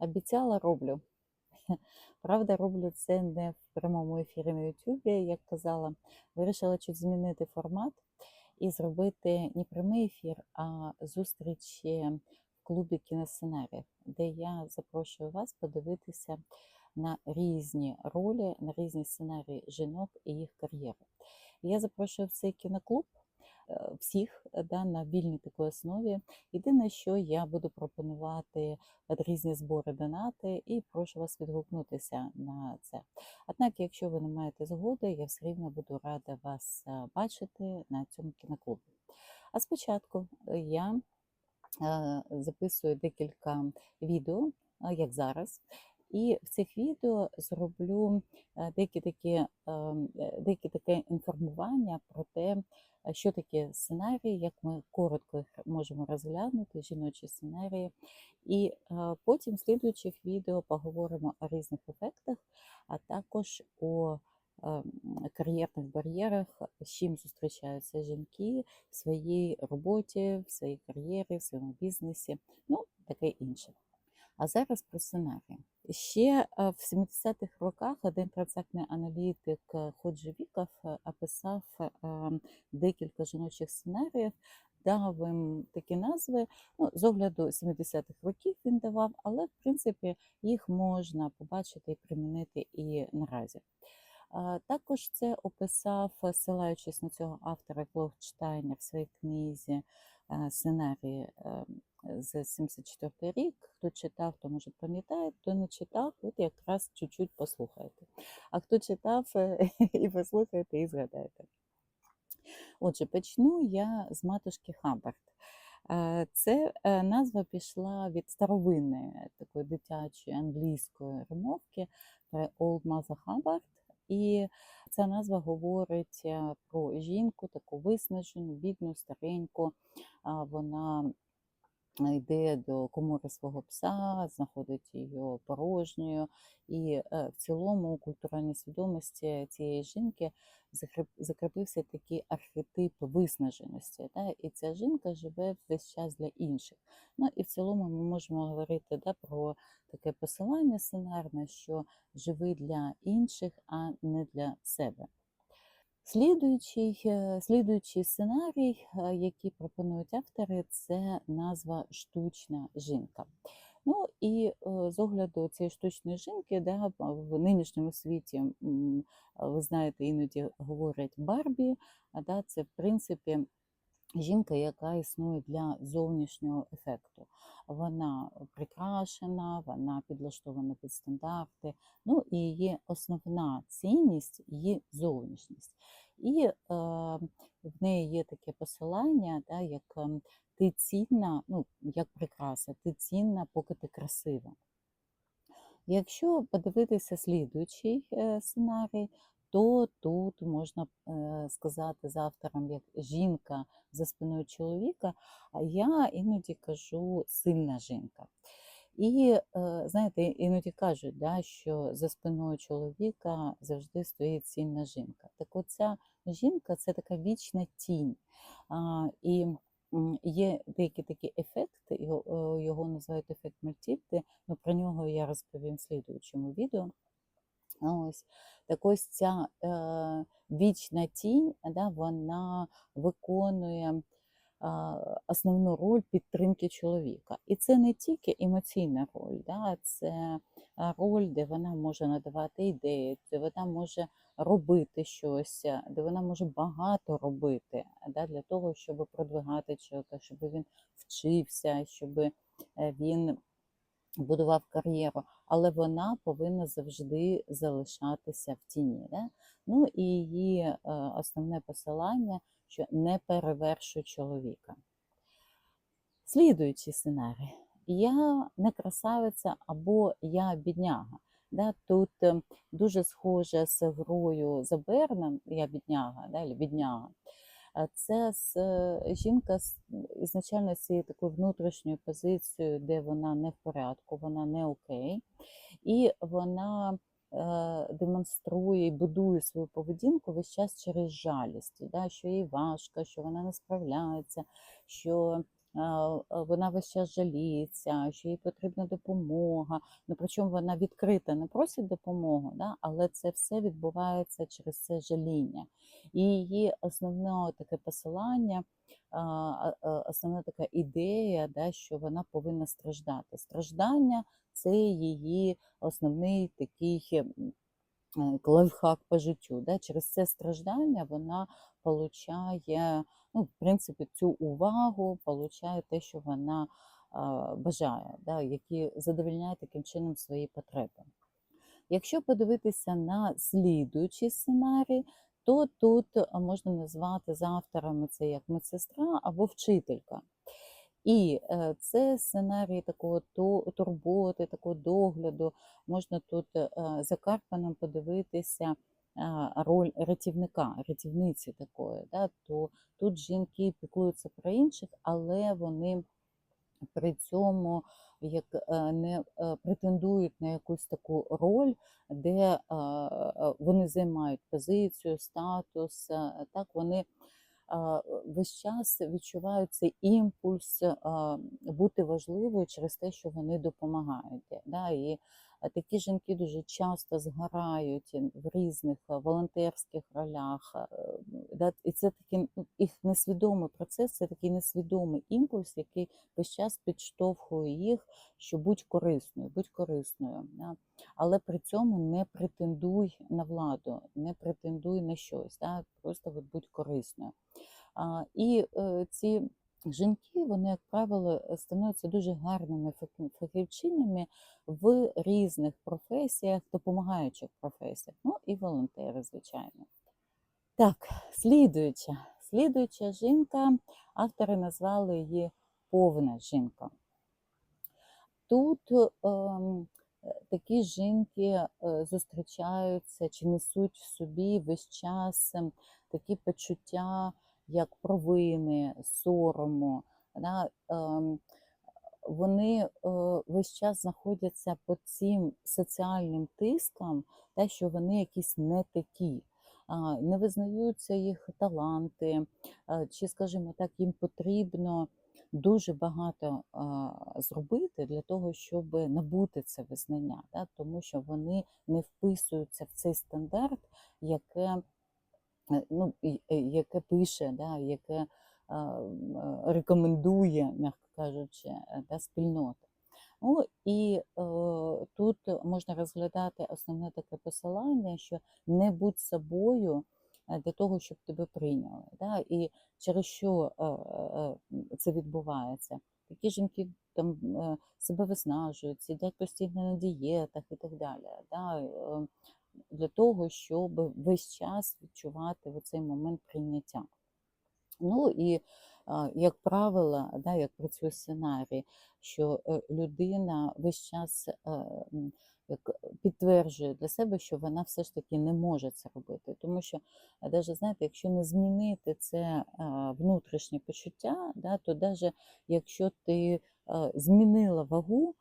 Обіцяла, роблю. Правда, роблю це не в прямому ефірі на Ютубі, як казала. Вирішила чуть змінити формат і зробити не прямий ефір, а зустрічі в клубі кіносценаріїв, де я запрошую вас подивитися на різні ролі, на різні сценарії жінок і їх кар'єри. Я запрошую в цей кіноклуб е, всіх е, да, на вільній такій основі. Єдине, що я буду пропонувати різні збори донати і прошу вас відгукнутися на це. Однак, якщо ви не маєте згоди, я все рівно буду рада вас е, бачити на цьому кіноклубі. А спочатку е, я е, записую декілька відео, як зараз. І в цих відео зроблю деякі такі, ем, деякі таке інформування про те, що таке сценарій, як ми коротко їх можемо розглянути, жіночі сценарії. І потім в слідуючих відео поговоримо о різних ефектах, а також о ем, кар'єрних бар'єрах, з чим зустрічаються жінки в своїй роботі, в своїй кар'єрі, в своєму бізнесі, ну таке інше. А зараз про сценарій. Ще е, в 70-х роках один процентний аналітик е, Ходжевіков е, описав е, декілька жіночих сценаріїв, дав їм такі назви. Ну, з огляду 70-х років він давав, але в принципі їх можна побачити і примінити і наразі. Також це описав, ссилаючись на цього автора Клод Штайнер в своїй книзі сценарії е, за 74 рік. Хто читав, то може пам'ятає, хто не читав, от якраз чуть-чуть послухайте. А хто читав, і послухайте, і згадаєте. Отже, почну я з матушки Хаббард. Це е, назва пішла від старовинної такої дитячої англійської ремовки Old Mother Hubbard. І ця назва говорить е, про жінку, таку виснажену, бідну, стареньку. Вона йде до комори свого пса, знаходить її порожньою. І е, в цілому у культуральній свідомості цієї жінки закріп- закріпився такий архетип виснаженості. Да? І ця жінка живе весь час для інших. Ну і в цілому ми можемо говорити да, про таке посилання сценарне, що живи для інших, а не для себе. Слідуючий, е, слідуючий сценарій, е, який пропонують автори, це назва штучна жінка. Ну і е, з огляду цієї штучної жінки, да, в нинішньому світі, ви знаєте, іноді говорять Барбі, а да, це в принципі жінка, яка існує для зовнішнього ефекту. Вона прикрашена, вона підлаштована під стандарти. Ну і її основна цінність її зовнішність. І е, в неї є таке посилання, да, як ем, ти цінна, ну, як прикраса, ти цінна, поки ти красива. Якщо подивитися слідуючий е, сценарій, то тут можна е, сказати з автором як жінка за спиною чоловіка, а я іноді кажу сильна жінка. І е, знаєте, іноді кажуть, да, що за спиною чоловіка завжди стоїть сильна жінка. Так оця жінка це така вічна тінь. І є деякі такі ефекти, його, е, його називають ефект Мальтільди, ну про нього я розповім в слідуючому відео. А Ось так ось ця е, вічна тінь, да, вона виконує основну роль підтримки чоловіка. І це не тільки емоційна роль, да, це роль, де вона може надавати ідеї, де вона може робити щось, де вона може багато робити да, для того, щоб продвигати чоловіка, щоб він вчився, щоб е, він будував кар'єру, але вона повинна завжди залишатися в тіні. Да? Ну і її е, основне посилання, що не перевершуй чоловіка. Слідуючий сценарій. Я не красавиця або я бідняга. Да? Тут е, дуже схоже з грою за Берном, я бідняга, да? бідняга. Це з, е, жінка з ізначально з цією такою внутрішньою позицією, де вона не в порядку, вона не окей, і вона е, демонструє і будує свою поведінку весь час через жалість, да, що їй важко, що вона не справляється, що вона весь час жаліється, що їй потрібна допомога. Ну, причому вона відкрита, не просить допомогу, да? але це все відбувається через це жаління. І її основне таке посилання, основна така ідея, да, що вона повинна страждати. Страждання це її основний такий е, лайфхак по життю. Да? Через це страждання вона получає, ну, в принципі, цю увагу, получає те, що вона бажає, да? які задовольняє таким чином свої потреби. Якщо подивитися на слідуючий сценарій, то тут можна назвати за авторами це як медсестра або вчителька. І е, це сценарій такого турботи, такого догляду. Можна тут е, за Карпаном подивитися роль рятівника, рятівниці такої. Да? То тут жінки піклуються про інших, але вони при цьому як е, не е, претендують на якусь таку роль, де вони займають позицію, статус, е, так вони весь час відчувають цей імпульс бути важливою через те, що вони допомагають. Да? І такі жінки дуже часто згорають в різних волонтерських ролях. І це такий ну, їх несвідомий процес, це такий несвідомий імпульс, який весь час підштовхує їх, що будь корисною, будь корисною. Але при цьому не претендуй на владу, не претендуй на щось, просто будь корисною. І е, ці жінки, вони, як правило, е, становляться дуже гарними фахі- фахівчинями в різних професіях, допомагаючих професіях, ну і волонтери, звичайно. Так, слідуюча. Слідуюча жінка, автори назвали її повна жінка. Тут ем, е, такі жінки е, зустрічаються чи несуть в собі весь час ем, такі почуття, як провини, сорому. Да? ем, Вони е, весь час знаходяться під цим соціальним тиском, те, що вони якісь не такі, не визнаються їх таланти, а, чи, скажімо так, їм потрібно дуже багато зробити для того, щоб набути це визнання, тому що вони не вписуються в цей стандарт, яке, е, ну, е, яке пише, да? яке рекомендує, м'яко кажучи, е, да, спільнота. Ну і е, тут можна розглядати основне таке посилання, що не будь собою е, для того, щоб тебе прийняли. Да? І через що е, е, це відбувається? Такі жінки там е, себе виснажують, сидять постійно на дієтах і так далі. Да? Е, Для того, щоб весь час відчувати в цей момент прийняття. Ну і як правило, да, як працює сценарій, що е, людина весь час е, як підтверджує для себе, що вона все ж таки не може це робити. Тому що, навіть, знаєте, якщо не змінити це внутрішнє почуття, да, то навіть якщо ти е, змінила вагу,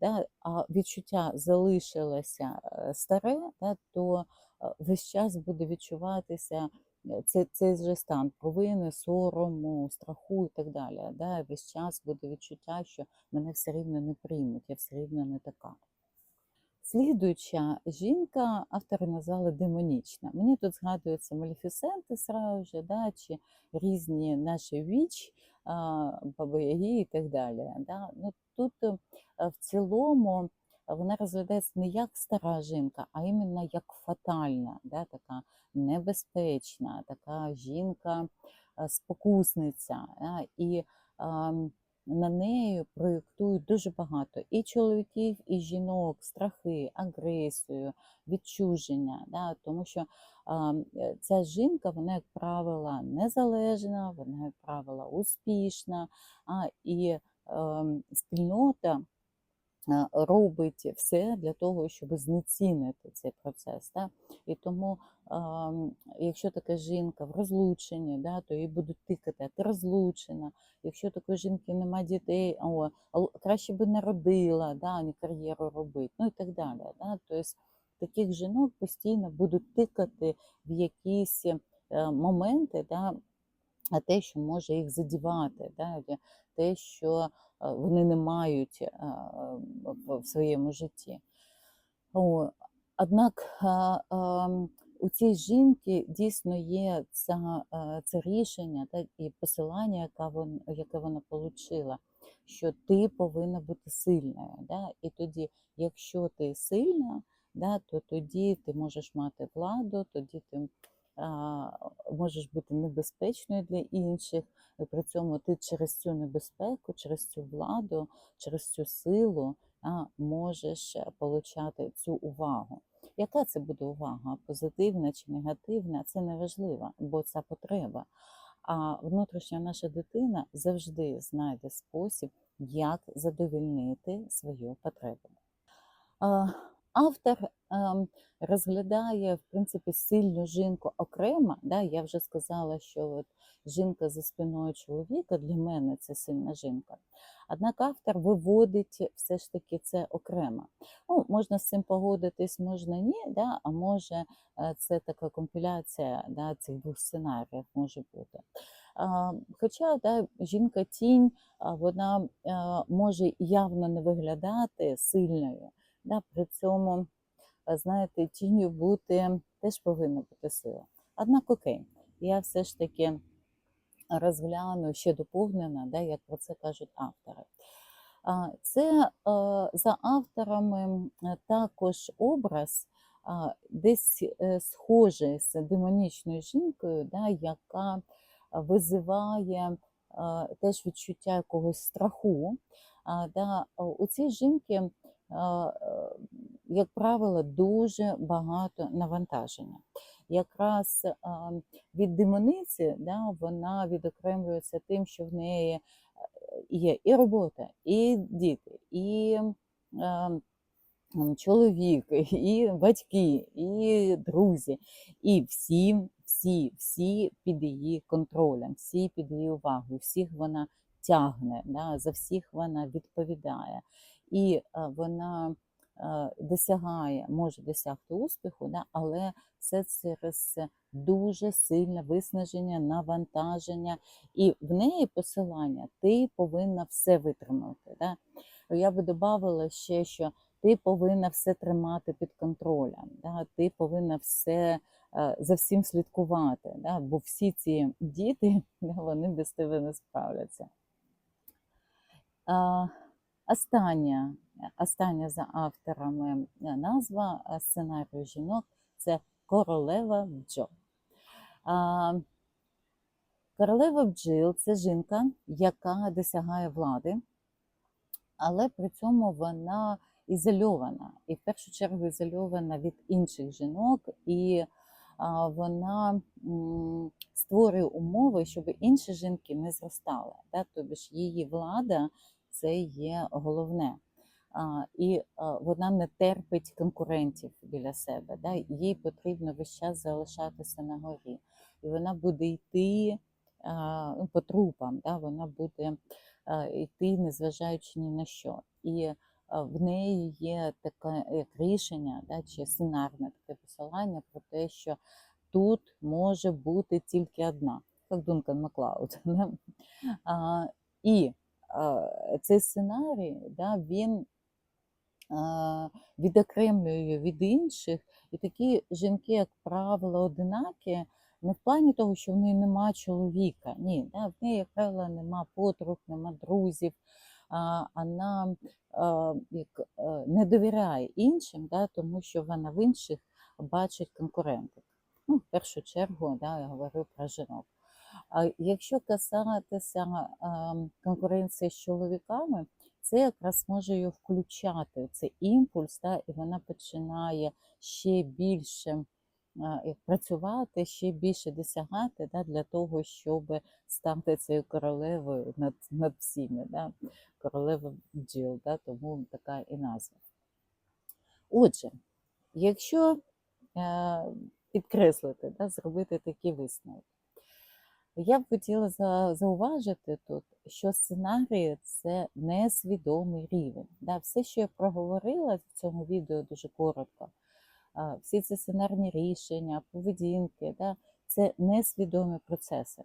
да, а відчуття залишилося е, старе, да, то е, весь час буде відчуватися Е, це, цей же стан провини, сорому, страху і так далі. Да? Весь час буде відчуття, що мене все рівно не приймуть, я все рівно не така. Слідуюча жінка, автори назвали демонічна. Мені тут згадуються Малефісенти сразу да, чи різні наші віч, баби-яги і так далі. Да. Ну, тут е, в цілому е, вона розглядається не як стара жінка, а іменно як фатальна, да, така небезпечна, така жінка е, спокусниця. Да, і ам, на неї проєктують дуже багато і чоловіків, і жінок, страхи, агресію, відчуження. Да? Тому що а, е, ця жінка, вона, як правило, незалежна, вона, як правило, успішна, а, і ем, спільнота е, робить все для того, щоб знецінити цей процес. Да? І тому, ем, якщо така жінка в розлученні, да, то їй будуть тикати, а ти розлучена. Якщо такої жінки немає дітей, о, краще би народила, да, а не кар'єру робити, ну і так далі. Да? Тобто таких жінок постійно будуть тикати в якісь е, моменти, да, а те, що може їх задівати, да, те, що е, вони не мають е, в своєму житті. Однак у цій жінки дійсно є ця, е, це рішення та, і посилання, яка вон, яке вона отримала, що ти повинна бути сильною. Да? І тоді, якщо ти сильна, да, то тоді ти можеш мати владу, тоді ти можеш бути небезпечною для інших. І при цьому ти через цю небезпеку, через цю владу, через цю силу можеш е, получати цю увагу. Яка це буде увага? Позитивна чи негативна? Це не важливо, бо це потреба. А внутрішня наша дитина завжди знайде спосіб, як задовільнити свою потребу. Автор ем, розглядає в принципі сильну жінку окремо. Да? Я вже сказала, що от жінка за спиною чоловіка для мене це сильна жінка. Однак автор виводить все ж таки це окремо. Ну, Можна з цим погодитись, можна ні, да? а може е, це така компіляція да, цих двох сценаріїв може бути. Хоча да, жінка тінь, вона може явно не виглядати сильною. Да, При цьому, знаєте, тінню бути теж повинна бути сила. Однак окей, я все ж таки розгляну ще доповнена, да, як про це кажуть автори. Це за авторами також образ десь е, схожий з демонічною жінкою, да, яка визиває теж відчуття якогось страху. Да, У цій жінки, е, як правило, дуже багато навантаження. Якраз від демониці да, вона відокремлюється тим, що в неї е, є і робота, і діти, і е, чоловік, і батьки, і друзі, і всі, всі, всі під її контролем, всі під її увагою, всіх вона тягне, да, за всіх вона відповідає. І е, вона е, досягає, може досягти успіху, да, але це через дуже сильне виснаження, навантаження, і в неї посилання ти повинна все витримати. Да? Я би додавала ще, що ти повинна все тримати під контролем, да? ти повинна все е, за всім слідкувати, да? бо всі ці діти вони без тебе не справляться. Остання, остання за авторами е, назва е, сценарію жінок це Королева бджол. Королева бджіл це жінка, яка досягає влади, але при цьому вона ізольована, і в першу чергу ізольована від інших жінок, і вона створює умови, щоб інші жінки не зростали. Тобто ж її влада це є головне. І вона не терпить конкурентів біля себе. Да? Їй потрібно весь час залишатися на горі. І вона буде йти ну, по трупам, да? вона буде йти, незважаючи ні на що. І в неї є таке як рішення, да? чи сценарне таке посилання про те, що тут може бути тільки одна, як Дункан Маклауд. Да? А, і цей сценарій, да, він відокремлює від інших, і такі жінки, як правило, одинакі, не в плані того, що в неї нема чоловіка. Ні, да, в неї, як правило, нема подруг, нема друзів. Вона як, не довіряє іншим, да, тому що вона в інших бачить конкурентів. Ну, в першу чергу, да, я говорю про жінок. А якщо касатися конкуренції з чоловіками, це якраз може її включати цей імпульс, да, і вона починає ще більше працювати, ще більше досягати да, для того, щоб стати цією королевою над, над всіми. Да, королева бджіл, да, тому така і назва. Отже, якщо е, підкреслити, да, зробити такі висновки. Я б хотіла зауважити тут, що сценарії це несвідомий рівень. Да, все, що я проговорила в цьому відео дуже коротко, всі ці сценарні рішення, поведінки, да, це несвідомі процеси.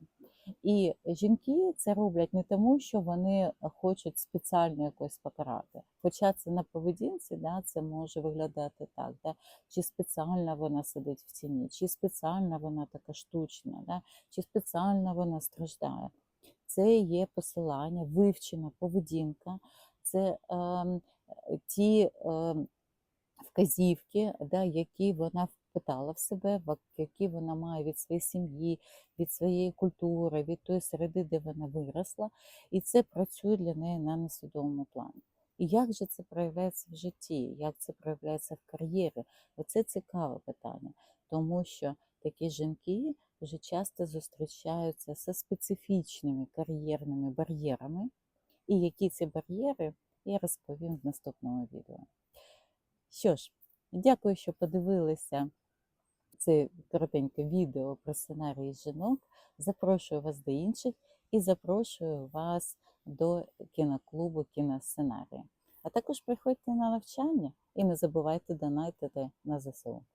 І жінки це роблять не тому, що вони хочуть спеціально якось покарати. Хоча це на поведінці, да, це може виглядати так, да, чи спеціально вона сидить в тіні, чи спеціально вона така штучна, да, чи спеціально вона страждає. Це є посилання, вивчена поведінка, це е, ті ем, вказівки, да, які вона впитала в себе, які вона має від своєї сім'ї, від своєї культури, від тої середи, де вона виросла, і це працює для неї на несвідомому плані. І як же це проявляється в житті, як це проявляється в кар'єрі? Оце цікаве питання, тому що такі жінки дуже часто зустрічаються зі специфічними кар'єрними бар'єрами, і які ці бар'єри я розповім в наступному відео. Що ж, дякую, що подивилися це коротеньке відео про сценарії жінок. Запрошую вас до інших і запрошую вас до кіноклубу кіносценарії. А також приходьте на навчання і не забувайте донатити на ЗСУ.